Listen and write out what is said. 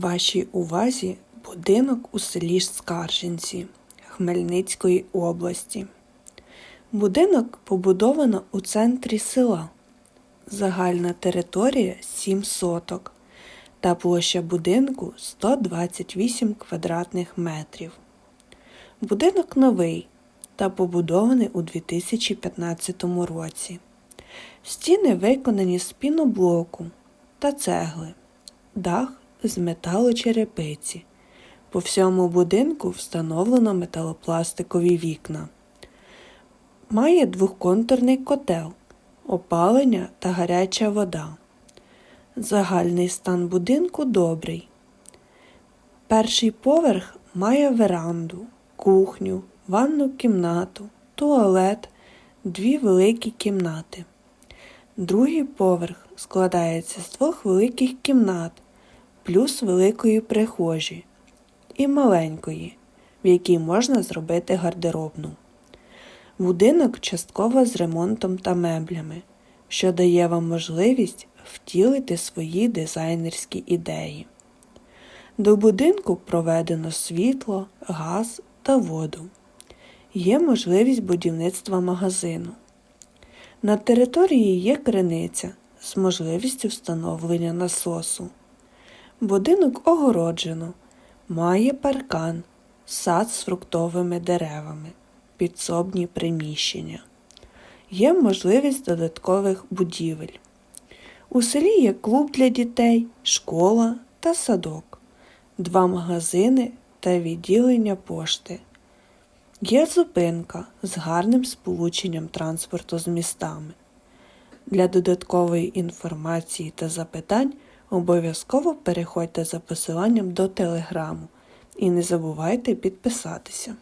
Вашій увазі будинок у селі Скаржинці Хмельницької області. Будинок побудовано у центрі села. Загальна територія 7 соток та площа будинку 128 квадратних метрів. Будинок новий та побудований у 2015 році. Стіни виконані з піноблоку та цегли, дах з металочерепиці. По всьому будинку встановлено металопластикові вікна. Має двохконтурний котел, опалення та гаряча вода. Загальний стан будинку добрий. Перший поверх має веранду, кухню, ванну кімнату, туалет, дві великі кімнати. Другий поверх складається з двох великих кімнат, плюс великої прихожі і маленької, в якій можна зробити гардеробну. Будинок частково з ремонтом та меблями, що дає вам можливість втілити свої дизайнерські ідеї. До будинку проведено світло, газ та воду. Є можливість будівництва магазину. На території є криниця з можливістю встановлення насосу. Будинок огороджено, має паркан, сад з фруктовими деревами, підсобні приміщення. Є можливість додаткових будівель. У селі є клуб для дітей, школа та садок, два магазини та відділення пошти. Є зупинка з гарним сполученням транспорту з містами. Для додаткової інформації та запитань обов'язково переходьте за посиланням до телеграму і не забувайте підписатися.